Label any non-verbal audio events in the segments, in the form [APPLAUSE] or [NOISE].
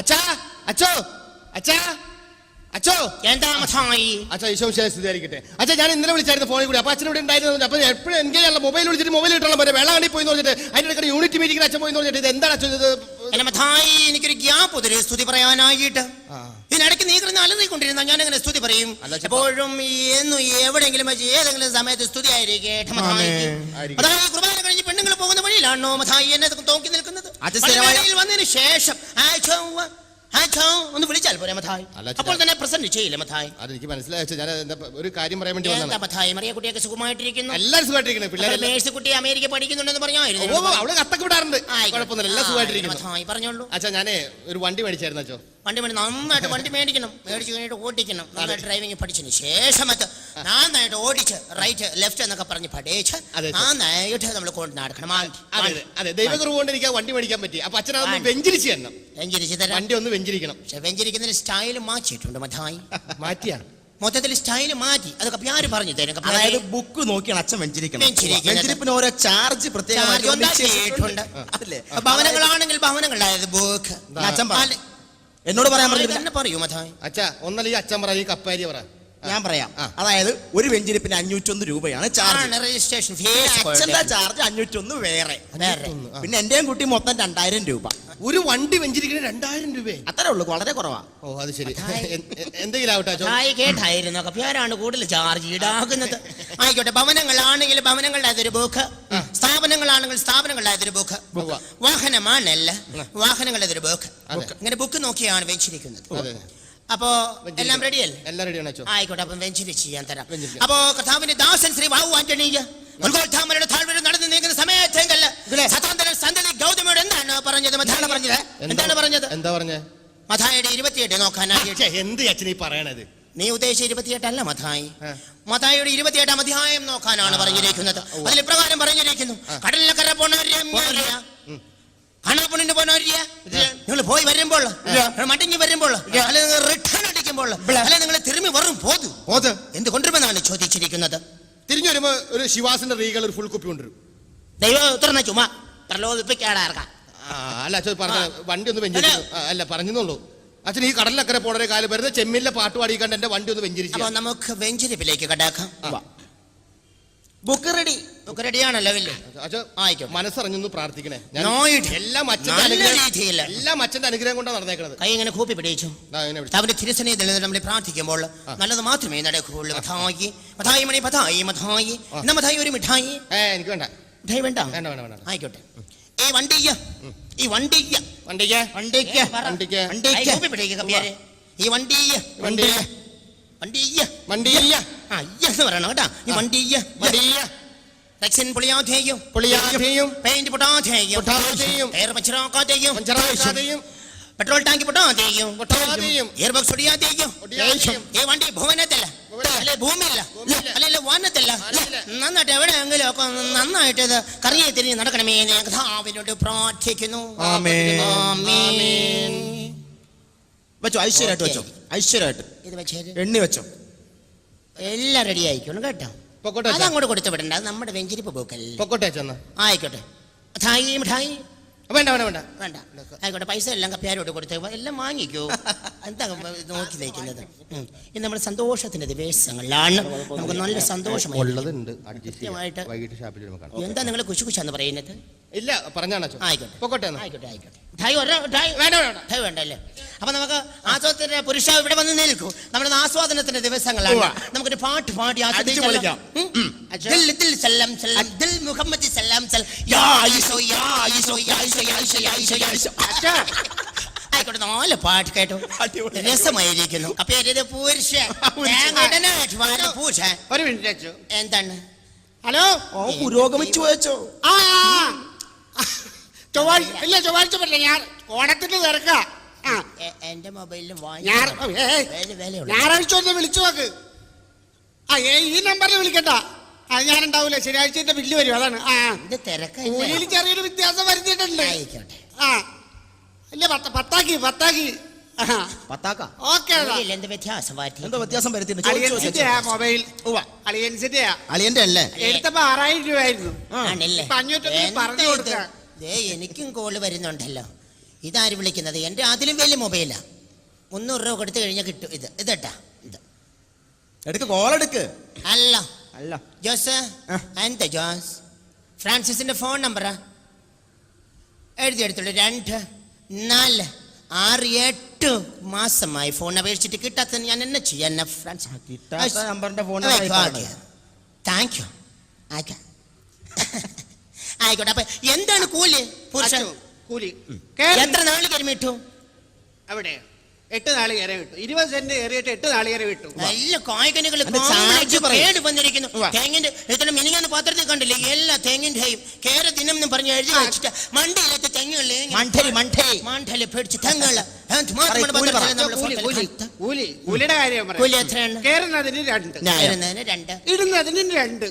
അച്ഛാ അച്ഛോ അച്ഛാ അച്ഛോ. എന്താ അച്ഛാ ഈശോ സ്തുതിയായിരിക്കട്ടെ അച്ഛാ ഞാൻ ഇന്നലെ വിളിച്ചായിരുന്നു ഫോണിൽ കൂടി. അപ്പൊ അച്ഛൻ ഇവിടെ ഉണ്ടായിരുന്നു അപ്പൊ എപ്പോഴും എൻഗേജ് ആണല്ലോ. മൊബൈൽ വിളിച്ചിട്ട് മൊബൈൽ കിട്ടണം വരെ വെള്ളാണ്ടി പോയി എന്ന് പറഞ്ഞിട്ട് അതിന്റെ ഇടയ്ക്ക് യൂണിറ്റ് മീറ്റിംഗിൽ അച്ഛൻ പോയി എന്ന് പറഞ്ഞിട്ട് ഇത് എന്താണ് അച്ഛൻ ഇത് എന്നെ മഥായി എനിക്കൊരു ഗ്യാപ്പ് ഒത്തിരി സ്തുതി പറയാനായിട്ട്. ഇതിനിടയ്ക്ക് നീ കിടന്ന് അലറിക്കൊണ്ടിരുന്ന ഞാൻ എങ്ങനെ സ്തുതി പറയും. എപ്പോഴും എന്നും എവിടെയെങ്കിലും വെച്ച് ഏതെങ്കിലും സമയത്ത് സ്തുതി ആയിരിക്കട്ടെ. അതായത് കുർബാന കഴിഞ്ഞ് പെണ്ണുങ്ങൾ പോകുന്ന വഴിയിലാണോ മഥായി എന്നെ നോക്കി നിൽക്കുന്നത്? വന്നതിന് ശേഷം ഒന്ന് വിളിച്ചാൽ പോരെ മഥായ് അപ്പോൾ തന്നെ പ്രസന്റ് ചെയ്യില്ല മഥായി അതെനിക്ക് മനസ്സിലായി ഞാൻ ഒരു കാര്യം പറയാൻ വേണ്ടി എന്താ മഥായ് മറിയ കുട്ടിയൊക്കെ സുഖമായിട്ടിരിക്കുന്നു? എല്ലാവരും സുഖമായിട്ടിരിക്കുന്നു പിള്ളേർ മേഴ്സ് കുട്ടി അമേരിക്ക പഠിക്കുന്നുണ്ടെന്ന് പറഞ്ഞായിരുന്നു. ഓ, അവൾ കത്തൊക്കെ വിടാറുണ്ട്. കുഴപ്പമൊന്നുമില്ല എല്ലാം സുഖമായിട്ടിരിക്കുന്നു. മഥായ് പറഞ്ഞോളൂ. അച്ഛാ ഞാനേ ഒരു വണ്ടി മേടിച്ചായിരുന്നു അച്ഛോ. വണ്ടി മേടി നന്നായിട്ട് വണ്ടി മേടിക്കണം. മേടിച്ച് കഴിഞ്ഞിട്ട് ഓടിക്കണം. നന്നായിട്ട് ഡ്രൈവിംഗ് പഠിച്ചതിന് ശേഷം അത് നന്നായിട്ട് ഓടിച്ച് റൈറ്റ് ലെഫ്റ്റ് എന്നൊക്കെ പറഞ്ഞ് പഠിച്ച്. നന്നായിട്ട് നമ്മൾ കൊണ്ട് നടക്കണം. അതെ ദൈവകുറവ് കൊണ്ട് എനിക്ക് വണ്ടി മേടിക്കാൻ പറ്റി. അപ്പൊ അച്ഛനാ. വെഞ്ചരിച്ച് തരണം. വെഞ്ചരിച്ച് തരാം. വണ്ടി ഒന്ന് വെഞ്ചരിക്കണം. പക്ഷെ വെഞ്ചരിക്കുന്നതിന് സ്റ്റൈൽ മാറ്റിയിട്ടുണ്ട് മതായി. [LAUGHS] മാറ്റിയാണ്. മൊത്തത്തിൽ സ്റ്റൈൽ മാറ്റി. അതൊക്കെ ആര് പറഞ്ഞു തരും? അതായത് ബുക്ക് നോക്കിയാണ് അച്ഛൻ വെഞ്ചരിക്കണം. വെഞ്ചരിപ്പിന് ഓരോ ചാർജ് പ്രത്യേകമായിട്ട് ഭവനങ്ങളാണെങ്കിൽ ഭവനങ്ങൾ അതായത് ബുക്ക് അച്ഛൻ. എന്നോട് പറയാൻ പറഞ്ഞില്ല തന്നെ പറയൂ മഥായി അച്ഛാ ഒന്നല്ല ഈ അച്ഛൻ പറ ഈ കപ്പാരി പറ. ഞാൻ പറയാം. അതായത് ഒരു വെഞ്ചിരിപ്പിന് അഞ്ഞൂറ്റൊന്ന് രൂപയാണ് ചാർജ് ആണ് രജിസ്ട്രേഷൻ അച്ഛന്റെ ചാർജ് അഞ്ഞൂറ്റൊന്ന് വേറെ പിന്നെ എന്റെയും കുട്ടി മൊത്തം രണ്ടായിരം രൂപ. ഒരു വണ്ടി വെഞ്ചിരിക്കുന്ന രണ്ടായിരം രൂപ. അത്രേ ഉള്ളൂ വളരെ കുറവാ. ഓ അത് ശരി. എന്തെങ്കിലും ആവട്ടെ അച്ഛോ. ഹായ് കേട്ടായിരുന്നു? കപ്യാരാണ് കൂടുതൽ ചാർജ് ഈടാക്കുന്നത്. ആയിക്കോട്ടെ ഭവനങ്ങളാണെങ്കിൽ ഭവനങ്ങളുടെ അതൊരു ബുക്ക് സ്ഥാപനങ്ങളാണെങ്കിൽ സ്ഥാപനങ്ങളുടെ അതൊരു ബുക്ക്. വാഹനമാണല്ല വാഹനങ്ങളുടെ അതൊരു ബുക്ക്. ഇങ്ങനെ ബുക്ക് നോക്കിയാണ് വെച്ചിരിക്കുന്നത്. അപ്പോ എല്ലാം റെഡിയല്ലേ? എല്ലാം റെഡിയാണ് ആയിക്കോട്ടെ അപ്പം വെഞ്ചരിച്ച് ചെയ്യാൻ തരാം. അപ്പോ ദാസൻ ശ്രീ വാവു ആന്റണിയ ഉത്ഗോത്ഥാമരുടെ താഴ്വര നടന്നു നീങ്ങുന്ന സമയത്തെങ്കല്ല സതാന്തരൻ സന്തതി ഗൗതമിയോട് എന്താണ് പറഞ്ഞത്? മഥാണ് പറഞ്ഞത്? എന്താണ് പറഞ്ഞത്? എന്താ പറഞ്ഞേ? മഥായുടെ ഇരുപത്തിയെട്ട് നോക്കാനായിട്ട് എന്ത് അച്ഛൻ ഈ പറയണത്? നീ ഉദ്ദേശിച്ച ഇരുപത്തിയെട്ടല്ല മഥായി. മതായിയുടെ ഇരുപത്തിയെട്ടാം അധ്യായം നോക്കാനാണ് പറഞ്ഞിരിക്കുന്നത്. അതിൽ പ്രകാരം പറഞ്ഞിരിക്കുന്നു. കടലിലക്കര പോണവരില്ല? പോണവര്യ നിങ്ങൾ പോയി വരുമ്പോൾ മടങ്ങി വരുമ്പോൾ അല്ലെ നിങ്ങൾ റിട്ടേൺ അടിക്കുമ്പോൾ അല്ലെ നിങ്ങൾ തിരുമ്പി വരും പോതു. പോത്. എന്ത് കൊണ്ടുവരുമെന്നാണ് ചോദിച്ചിരിക്കുന്നത്? തിരിഞ്ഞു വരുമ്പോ ഒരു ശിവാസിന്റെ റീകൾ ഒരു ഫുൾ കുപ്പി കൊണ്ടുവരും. ദൈവം ഉത്തരണ ചുമ. പ്രലോഭിപ്പിക്കാടാർക്കാം അല്ല പറഞ്ഞ വണ്ടി ഒന്ന് അല്ല. പറഞ്ഞെന്നുള്ളൂ അച്ഛൻ ഈ കടലിലക്കരെ പോണൊരു കാലം വരുന്നത് ചെമ്മിലെ പാട്ട് പാടിക്കണ്ട് എന്റെ വണ്ടി ഒന്ന് വെഞ്ചരിച്ചു അപ്പൊ നമുക്ക് വെഞ്ചരിപ്പിലേക്ക് കടാക്കാം. ബുക്ക് റെഡി ബുക്ക് റെഡിയാണല്ലോ ഇല്ലേ അച്ഛൻ ആയിക്കോട്ടെ. മനസ്സറിഞ്ഞൊന്ന് പ്രാർത്ഥിക്കണേ. ഞാൻ. എല്ലാം അച്ഛന്റെ നല്ല അനുഗ്രഹം എല്ലാം അച്ഛന്റെ അനുഗ്രഹം കൊണ്ടാണ് നടന്നേക്കണത്. കൈ ഇങ്ങനെ കൂപ്പി പിടിച്ചു ദാ ഇങ്ങനെ പിടിച്ച്. അവന്റെ തിരുസനെ നമ്മൾ പ്രാർത്ഥിക്കുമ്പോൾ നല്ലത് മാത്രമേ നടക്കുകയുള്ളൂ മഥായി മഥായി മണി മഥായി മഥായി എന്നാ മഥായി ഒരു മിഠായി. ഏ എനിക്ക് വേണ്ട. മിഠായി വേണ്ട? വേണ്ട വേണ്ട വേണ്ട. ആയിക്കോട്ടെ. ഈ വണ്ടിയ്യ ഈ വണ്ടിയ്യ വണ്ടിക്ക് വണ്ടിക്ക് വണ്ടിക്ക് വണ്ടിക്ക് കമ്പ്യാരെ. ഈ വണ്ടിയ്യ വണ്ടി വണ്ടിയ്യ വണ്ടിയ്യ ആ ഇയ്യ എന്ന് പറയണം കേട്ടാ. ഈ വണ്ടിയ്യ വണ്ടിയ്യ റെക്സിൻ പൊളിയാതെയും പുളിയാതെയും പെയിന്റ് പൊട്ടാതെയും പൊട്ടാതെയും എയർ പഞ്ചറാക്കാതെയും പഞ്ചറാക്കാതെയും പെട്രോൾ ടാങ്ക് പൊട്ടാതെയും പൊട്ടാതെയും എയർ ബോക്സ് ഒടിയാതെയും. ഈ വണ്ടി ഭുവനത്തില്ല. അല്ലെ ഭൂമിയില്ല. അല്ലെ വാനത്തില്ല. നന്നായിട്ട് ഒക്കെ നന്നായിട്ട് ഇത് കറങ്ങി തിരിഞ്ഞ് നടക്കണമേ കഥാവിനോട് പ്രാർത്ഥിക്കുന്നു. വെച്ചോ ഐശ്വര്യമായിട്ട് വെച്ചോ. ഐശ്വര്യമായിട്ട്. ഇത് വെച്ചേര് എണ്ണി വെച്ചോ. എല്ലാം റെഡി ആയിക്കോളും കേട്ടോ. പൊക്കോട്ടെ അച്ഛാ. അങ്ങോട്ട് കൊടുത്തു വിടണ്ട. അത് നമ്മുടെ വെഞ്ചിരിപ്പ് പോക്കല്ലേ. പൊക്കോട്ടെ ചെന്ന് ആയിക്കോട്ടെ. മിഠായി മിഠായി. വേണ്ട വേണ്ട വേണ്ട. വേണ്ട. ആയിക്കോട്ടെ പൈസ എല്ലാം കപ്പ്യാരോട് കൊടുത്ത്. എല്ലാം വാങ്ങിക്കോ. [LAUGHS] എന്താ നോക്കി വയ്ക്കുന്നത്. ഇത് നമ്മുടെ സന്തോഷത്തിന്റെ ദിവസങ്ങളിലാണ്. നമുക്ക് നല്ല കാണാം. എന്താ നിങ്ങൾ കുശു കുശാന്ന് പറയുന്നത്? ഇല്ല പറഞ്ഞാണോ ആയിക്കോട്ടെ. ആയിക്കോട്ടെ ആയിക്കോട്ടെ. മിഠായി വേണ്ട വേണ്ട മിഠായി വേണ്ടല്ലേ? അപ്പൊ നമുക്ക് ആസ്വാദത്തിന്റെ പുരുഷ ഇവിടെ വന്ന് നിൽക്കൂ. നമ്മുടെ ആസ്വാദനത്തിന്റെ ദിവസങ്ങളാണ്. നമുക്കൊരു പാട്ട് പാടി ദിൽ മുഹമ്മദ് നാല് പാട്ട് കേട്ടോ. രസമായിരിക്കുന്നു. അപ്പൊ എന്റെ പുരുഷ? തേങ്ങടനായിട്ട് വാഴ പുരുഷൻ ഒരു മിനിറ്റ് എന്താണ്? ഹലോ? ഓ പുരോഗമിച്ചു വെച്ചോ ആ ആ. ചൊവ്വാഴ്ച ഇല്ല ചൊവ്വാഴ്ച പറ്റില്ല. ഞാൻ ഓണത്തിന് തിരക്ക. ആ. എന്റെ മൊബൈലിൽ ഞായറാഴ്ച ഒന്ന് വിളിച്ചു നോക്ക്. ആ ഏ ഈ നമ്പറിൽ വിളിക്കണ്ട. അത് ഞാൻ ഉണ്ടാവൂല ശനിയാഴ്ചത്തെ ബില്ല് വരും. അതാണ്. ആ ഇത് ചെറിയൊരു വ്യത്യാസം വരുത്തിയിട്ടുണ്ട്. ആ. പത്താക്കി പത്താക്കി. പത്താക്ക? ഓക്കെ കൂലിയിൽ എന്ത് വ്യത്യാസം മാറ്റി എന്തോ വ്യത്യാസം വരുത്തിയിട്ടുണ്ട് ചോദിച്ചു അളിയൻസിന്റെയാ വെച്ചോ. മൊബൈൽ. ഉവ്വ. അളിയൻസിന്റെയാ അളിയന്റെ അല്ലേ? എടുത്തപ്പോ ആറായിരം രൂപയായിരുന്നു ആ. ആണല്ലേ. ഇപ്പൊ അഞ്ഞൂറ്റൊന്ന് പറഞ്ഞു കൊടുക്കാം. ദേ എനിക്കും കോൾ വരുന്നുണ്ടല്ലോ. ഇതാര് വിളിക്കുന്നത്? എന്റെ അതിലും വലിയ മൊബൈലാ. മുന്നൂറ് രൂപ കൊടുത്തു കഴിഞ്ഞാൽ കിട്ടും. ഇത് ഇതട്ടാ. ഇത്. എടുക്ക് കോൾ എടുക്ക്. അല്ല. അല്ല. ജോസ്. എന്താ ജോസ്? ഫ്രാൻസിസിന്റെ ഫോൺ നമ്പറാ? എഴുതി എടുത്തോളൂ. രണ്ട്. നാല് ആറ് എട്ട് മാസമായി. ഫോൺ അപേക്ഷിച്ചിട്ട് കിട്ടാത്ത ഞാൻ എന്നെ കിട്ടാത്ത നമ്പറിന്റെ ഫോൺ താങ്ക് യു ആയിക്കോട്ടെ. അപ്പൊ എന്താണ് കൂലി? പുരുഷൻ. കൂലി. എത്ര നാൾ കരിമിട്ടു? അവിടെ. എട്ട് നാളികേരെ വിട്ടു. ഇരുപത് സെന്റ് കയറിയിട്ട് എട്ട് നാളികേരെ വിട്ടു. നല്ല കായ്കനികൾ കേട് വന്നിരിക്കുന്നു തേങ്ങിന്റെ ഇത്ര മിനിങ്ങാന്ന് പാത്രത്തിൽ കണ്ടില്ലേ? എല്ലാ തേങ്ങിന്റെയും കേര ദിനം എന്ന് പറഞ്ഞ് എഴുതി വെച്ചിട്ട് മണ്ടയിലത്തെ തെങ്ങുകളിൽ മണ്ടരി മണ്ടരി. മണ്ടൽ പേടിച്ച് തെങ്ങുകൾ കൂലിയുടെ കാര്യം കേറുന്നതിന് രണ്ട്. ഇടുന്നതിന് രണ്ട്.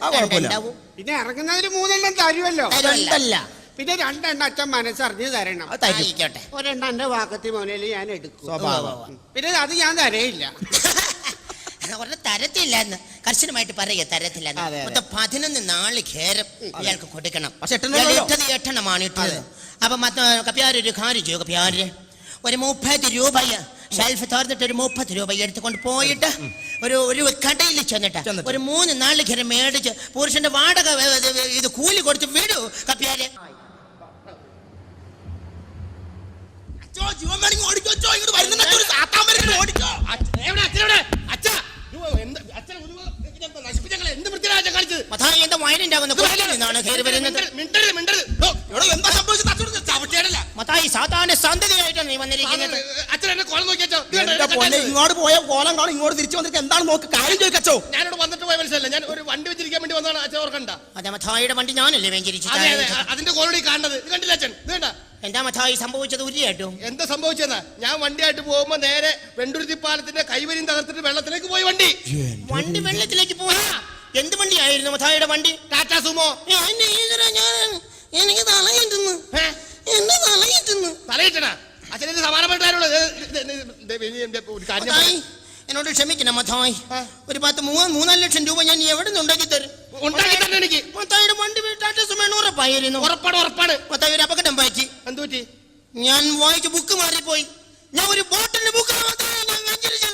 പിന്നെ ഇറങ്ങുന്നതിന് മൂന്നെണ്ണം തരുമല്ലോ. പിന്നെ രണ്ടെണ്ണം അച്ഛൻ മനസ്സറിഞ്ഞ് തരണം. അത് തരും. ആയിക്കോട്ടെ. ഒരെണ്ണം എന്റെ വാക്കത്തി മോനെ ഞാൻ എടുക്കും. സ്വഭാവം. പിന്നെ അത് ഞാൻ തരയില്ല. അവരുടെ തരത്തില്ലെന്ന് കർശനമായിട്ട് പറയുക തരത്തില്ല അതെ, അതെ. മൊത്തം പതിനൊന്ന് നാല് ഖേരം ഇയാൾക്ക് കൊടുക്കണം. പക്ഷെ എട്ടെണ്ണം ഇയാൾ ഉള്ളൂ. ഇട്ടത് എട്ടെണ്ണമാണ് ഇട്ടത്. അപ്പൊ കപ്യാര് ഒരു കാര്യം ചെയ്യും കപ്യാര്. ഒരു മുപ്പത് രൂപ ഷെൽഫ് തുറന്നിട്ട് ഒരു മുപ്പത് രൂപ എടുത്തുകൊണ്ട് പോയിട്ട് ഒരു ഒരു കടയിൽ ചെന്നിട്ട് ചെന്നിട്ട്. ഒരു മൂന്ന് നാല് ഖേരം മേടിച്ച് പുരുഷന്റെ വാടക ഇത് കൂലി കൊടുത്ത് വിടൂ കപ്യാര്. അച്ചോ, ജീവൻ വേണമെങ്കിൽ ഓടിക്കോ, അച്ചോ, ഇങ്ങോട്ട് വരുന്നുണ്ട് ഒരു സാത്താൻ വരുന്നുണ്ട്, ഓടിക്കോ. എവിടെ അച്ഛനെവിടെ അച്ഛാ. അയ്യോ, എന്ത് അച്ഛനെ ഒന്ന് ഞാൻ നശിപ്പിച്ച ഞങ്ങളെ എന്ത് വൃത്തിയാണ് അച്ഛൻ ഇങ്ങോട്ട് പോയ കോലം കാണും ഇങ്ങോട്ട് തിരിച്ചു വന്നിട്ട് എന്താണ് നോക്ക്? കാര്യം ചോദിക്കച്ചോ. ഞാനിവിടെ വന്നിട്ട് പോയ മനസ്സിലല്ല ഞാൻ ഒരു വണ്ടി വെച്ചിരിക്കാൻ വേണ്ടി വന്നതാണ്. അച്ഛൻ ഓർക്കണ്ട. അതെ മഥായിയുടെ വണ്ടി ഞാനല്ലേ വെഞ്ചരിച്ചു അതെ അതെ. അതിന്റെ കോളടി കാണുന്നത്. കണ്ടില്ല അച്ഛൻ? ഇത് എന്താ മഥായി സംഭവിച്ചത് ഉരിയായിട്ടും എന്താ സംഭവിച്ചെന്നാ ഞാൻ വണ്ടിയായിട്ട് പോകുമ്പോ നേരെ വെണ്ടുരുത്തി പാലത്തിന്റെ കൈവരിയും തകർത്തിട്ട് വെള്ളത്തിലേക്ക് പോയി വണ്ടി വണ്ടി വെള്ളത്തിലേക്ക് പോയി എന്ത് വണ്ടിയായിരുന്നു മഥായിയുടെ വണ്ടി ടാറ്റാ സുമോ എനിക്ക് തലയിട്ടുന്നു ഏ? എന്നെ തലയിട്ടുന്നു തലയിട്ടണ അച്ഛനെ സമാനപ്പെട്ടാരുള്ളത് എന്നോട് ക്ഷമിക്കണം മധമായി ഒരു പത്ത് മൂന്ന് മൂന്നാൽ ലക്ഷം രൂപ ഞാൻ എവിടെ നിന്ന് ഉണ്ടാക്കി തരും. ഉണ്ടാക്കി തന്നെ എനിക്ക്. മത്തായിയുടെ വണ്ടി വീട്ടാറ്റസ് വേണം ഉറപ്പായിരുന്നു. ഉറപ്പാണ് ഉറപ്പാണ്. മത്തായി ഒരു അപകടം പറ്റി. ഞാൻ വായിച്ച ബുക്ക് മാറിപ്പോയി. ഞാൻ ഒരു ബോട്ടിന്റെ ബുക്ക്